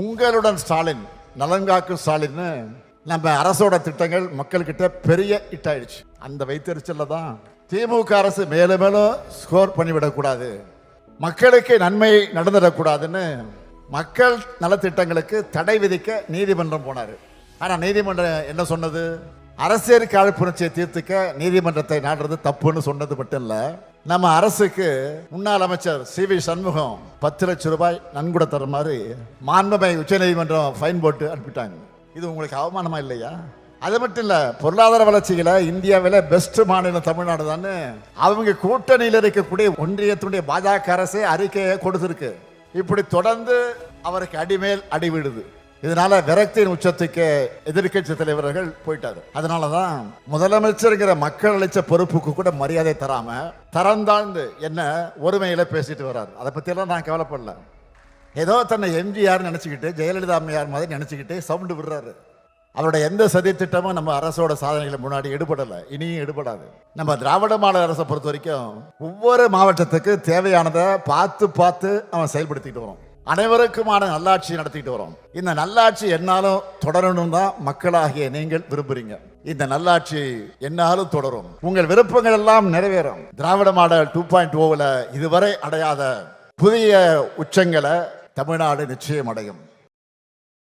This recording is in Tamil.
உங்களுடன் ஸ்டாலின் நலன்காக்கும் ஸ்டாலின்னு நம்ம அரசோட திட்டங்கள் மக்கள்கிட்ட பெரிய இட்டாயிடுச்சு. அந்த வைத்தறிச்சல்ல தான் திமுக அரசு மேலும் மேலும் ஸ்கோர் பண்ணிவிடக்கூடாது. மக்களுக்கு நன்மை நடந்துடக்கூடாதுன்னு மக்கள் நலத்திட்டங்களுக்கு தடை விதிக்க நீதிமன்றம் போனார். ஆனால் நீதிமன்றம் என்ன சொன்னது? அரசியல் காழ்ப்புணர்ச்சியை தீர்த்துக்க நீதிமன்றத்தை நாடுறது தப்புன்னு சொன்னது மட்டும் இல்லை. நம்ம அரசுக்கு முன்னாள் அமைச்சர் சி வி சண்முகம் பத்து லட்சம் ரூபாய் நன்கொடை தர மாதிரி மாண்புமை உச்சநீதிமன்றம் ஃபைன் போட்டு அனுப்பிட்டாங்க. இது உங்களுக்கு அவமானமா இல்லையா? அது மட்டும் இல்லை பொருளாதார வளர்ச்சியில் இந்தியாவில் பெஸ்ட் மாநிலம் தமிழ்நாடு தானே அவங்க கூட்டணியில் இருக்கக்கூடிய ஒன்றியத்தினுடைய பாஜக அரசே அறிக்கையை கொடுத்துருக்கு. இப்படி தொடர்ந்து அவருக்கு அடிமேல் அடிவிடுது. இதனால விரக்தியின் உச்சத்துக்கு எதிர்க்கட்சி தலைவர்கள் போயிட்டாரு. அதனாலதான் முதலமைச்சருங்கிற மக்கள் அளிச்ச பொறுப்புக்கு கூட மரியாதை தராம தரந்தாழ்ந்து என்ன ஒருமையில பேசிட்டு வர்றாரு. அதை பத்தியெல்லாம் நான் கவலைப்படல. ஏதோ தன்னை எம்ஜிஆர் நினைச்சுக்கிட்டு ஜெயலலிதா அம்மையார் மாதிரி நினைச்சுக்கிட்டு சவுண்டு விடுறாரு. அவருடைய எந்த சதி திட்டமும் நம்ம அரசோட சாதனைகளை முன்னாடி எடுபடலை. இனியும் எடுபடாது. நம்ம திராவிட மாநில அரசை பொறுத்த வரைக்கும் ஒவ்வொரு மாவட்டத்துக்கு தேவையானதை பார்த்து பார்த்து அவன் செயல்படுத்திட்டு வரோம் அனைவருக்குமான நல்லாட்சி நடத்திட்டு வரோம். இந்த நல்லாட்சி என்னாலும் தொடரணும் தான் மக்களாகிய நீங்கள் விரும்புறீங்க. இந்த நல்லாட்சி என்னாலும் தொடரும். உங்கள் விருப்பங்கள் எல்லாம் நிறைவேறும். திராவிட மாடல் டூ பாயிண்ட் ஓவில் இதுவரை அடையாத புதிய உச்சங்களை தமிழ்நாடு நிச்சயம் அடையும்.